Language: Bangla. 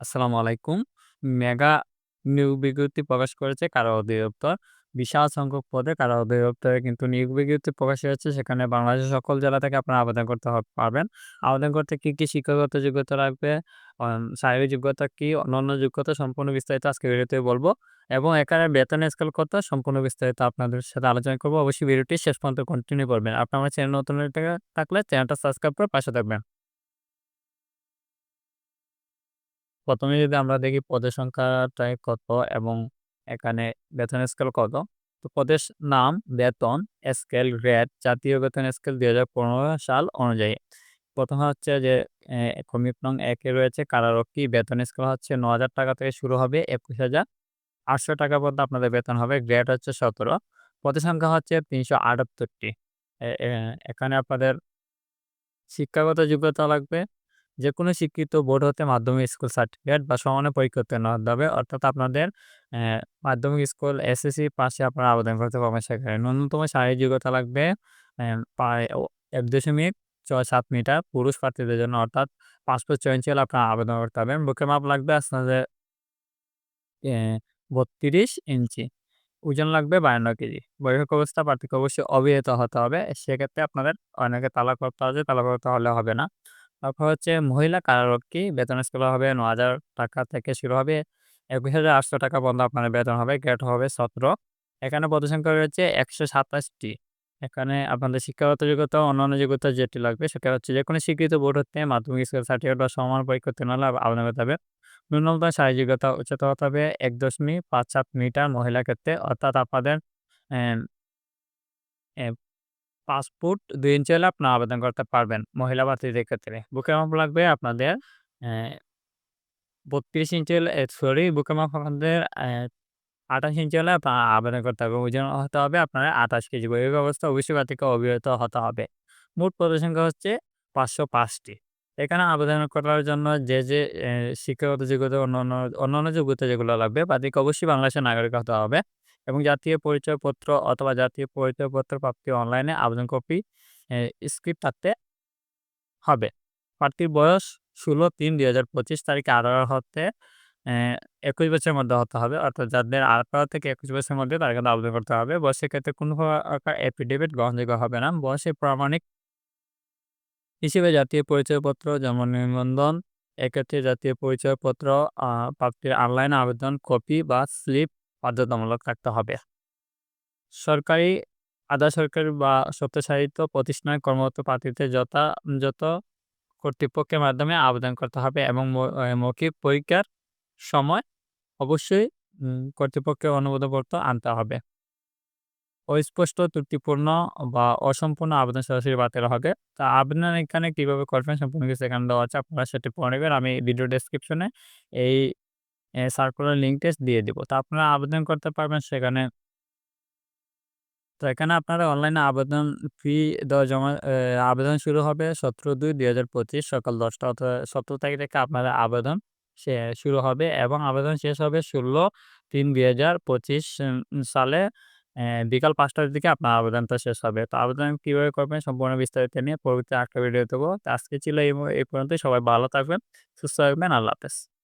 আসসালামু আলাইকুম। মেগা নিয়োগ বিজ্ঞপ্তি প্রকাশ করেছে কারা অধিদপ্তর। বিশাল সংখ্যক পদে কারা অধিদপ্তরে কিন্তু নিয়োগ বিজ্ঞপ্তি প্রকাশ হয়েছে। সেখানে বাংলাদেশের সকল জেলা থেকে আপনারা আবেদন করতে পারবেন। আবেদন করতে কি, কি শিক্ষাগত যোগ্যতা লাগবে, শারীরিক যোগ্যতা কি, অন্যান্য যোগ্যতা সম্পূর্ণ বিস্তারিত আজকে ভিডিওতে বলব এবং এখানে বেতন স্কেল কত সম্পূর্ণ বিস্তারিত আপনাদের সাথে আলোচনা করব অবশ্যই ভিডিওটি শেষ পর্যন্ত কন্টিনিউ করবেন। আপনি আমার চ্যানেল নতুন থাকলে চ্যানেলটা সাবস্ক্রাইব করে পাশে থাকবেন। প্রথমে যদি আমরা দেখি পদের সংখ্যাটায় কত এবং এখানে বেতন স্কেল কত। তো পদের নাম, বেতন, স্কেল, গ্রেড, জাতীয় বেতন স্কেল ২০১৫ সাল অনুযায়ী। প্রথমে হচ্ছে যে কমিক নং ১ এ রয়েছে কারারক্ষী বেতন স্কেল হচ্ছে ৳৯,০০০ থেকে শুরু হবে ৳২১,৮০০ পর্যন্ত আপনাদের বেতন হবে। গ্রেড হচ্ছে ১৭। পদের সংখ্যা হচ্ছে ৩৭৮ টি। এ এ এখানে আপনাদের শিক্ষাগত যোগ্যতা লাগবে। যেকোনো স্বীকৃত বোর্ড হতে মাধ্যমিক স্কুল সার্টিফিকেট বা সমানের পরীক্ষা উত্তীর্ণ হতে হবে। অর্থাৎ আপনাদের মাধ্যমিক স্কুল এসএসসি পাশে আপনারা আবেদন করতে পারবেন সেখানে। ন্যূনতম শারীরিক যোগ্যতা লাগবে এক দশমিক ছয় সাত মিটার পুরুষ প্রার্থীদের জন্য অর্থাৎ পাসপোর্ট ৬ ইঞ্চি হলে আপনারা আবেদন করতে পারবেন। বুকের মাপ লাগবে আপনাদের বত্রিশ ইঞ্চি। ওজন লাগবে ৫২ কেজি। বৈবাহিক অবস্থা পার্থক্য অবশ্যই অবিবাহিত হতে হবে। সেক্ষেত্রে আপনাদের অনেকে তালাক করতে হবে আছে, করতে হলে হবে না। তারপর হচ্ছে মহিলা কারারক্ষী বেতন স্কেল হবে ৳৯,০০০ থেকে শুরু হবে ৳২১,৮০০ পর্যন্ত আপনাদের বেতন হবে। গ্রেড হবে ১৭। এখানে পদসংখ্যা রয়েছে ১২৭ টি। এখানে আপনাদের শিক্ষাগত যোগ্যতা অন্যান্য যোগ্যতা যেটি লাগবে সেটা হচ্ছে যে কোনো স্বীকৃত বোর্ড হতে মাধ্যমিক স্কুল সার্টিফিকেট বা সমান পরীক্ষা উত্তীর্ণ হলে আবেদন করতে হবে। ন্যূনতম শারীরিক যোগ্যতা উচ্চতা হতে হবে ১.৫৭ মিটার মহিলা ক্ষেত্রে অর্থাৎ আপনাদের ৫ ফুট ২ ইঞ্চি হলে আপনারা আবেদন করতে পারবেন মহিলা প্রার্থীদের ক্ষেত্রে। বুকের মাপ লাগবে আপনাদের বত্রিশ ইঞ্চি হলে সরি বুকের মাপ আপনাদের ২৮ ইঞ্চি হলে আপনারা আবেদন করতে হবে। ওজন হতে হবে আপনার ২৮ কেজি। বৈবাহিক অবস্থা অবশ্যই প্রার্থীকে অবিবাহিত হতে হবে। মোট পদের সংখ্যা হচ্ছে পাঁচশো পাঁচটি এখানে আবেদন করার জন্য যে, যে শিক্ষাগত যোগ্যতা অন্যান্য অন্যান্য যোগ্যতা যেগুলো লাগবে প্রার্থীকে অবশ্যই বাংলাদেশের নাগরিক হতে হবে এবং জাতীয় পরিচয়পত্র অথবা জাতীয় পরিচয়পত্র প্রাপ্তি অনলাইনে আবেদন কপি স্ক্রিপ্ট থাকতে হবে। প্রার্থীর বয়স ১৬-৩-২০২৫ তারিখে ১৮ হতে একুশ বছরের মধ্যে হতে হবে। অর্থাৎ যাদের ১৮ থেকে ২১ বছরের মধ্যে তারা কিন্তু আবেদন করতে হবে। বয়সের ক্ষেত্রে কোনো প্রকার এফিডেভিট গ্রহণযোগ্য হবে না। বয়সের প্রামাণিক হিসেবে জাতীয় পরিচয়পত্র, জন্ম নিবন্ধন, এক্ষেত্রে জাতীয় পরিচয়পত্র প্রাপ্তির অনলাইন আবেদন কপি বা স্লিপ বাধ্যতামূলক থাকতে হবে। সরকারি, আধা সরকারি বা স্বত্বশাসিত প্রতিষ্ঠানে কর্মরত প্রার্থীদের যথাযথ কর্তৃপক্ষের মাধ্যমে আবেদন করতে হবে এবং মৌখিক পরীক্ষার সময় অবশ্যই কর্তৃপক্ষের অনুমোদনপত্র আনতে হবে। অস্পষ্ট, ত্রুটিপূর্ণ বা অসম্পূর্ণ আবেদন সরাসরি বাতিল হবে। তা আবেদন এখানে কীভাবে করবেন সম্পূর্ণ কিছু এখানে দেওয়া আছে। আপনারা সেটি পড়ে নেবেন। আমি ভিডিও ডেসক্রিপশনে এই সার্কুলার লিঙ্কটা দিয়ে দিব। তো আপনারা আবেদন করতে পারবেন সেখানে তো এখানে আপনারা অনলাইনে আবেদন ফি জমা আবেদন শুরু হবে ১৭/২/২০২৫ সকাল ১০ টা অথবা ১৭ তারিখ থেকে আপনাদের আবেদন শুরু হবে এবং আবেদন শেষ হবে ১৬/৩/২০২৫ পঁচিশ সালে বিকাল পাঁচটার দিকে আপনার আবেদনটা শেষ হবে। তো আবেদন কীভাবে করবেন সম্পূর্ণ বিস্তারিত নিয়ে পরবর্তী আরেকটা ভিডিও দেবো তো আজকে ছিল এই পর্যন্তই। সবাই ভালো থাকবেন, সুস্থ থাকবেন। আল্লাহ হাফেজ।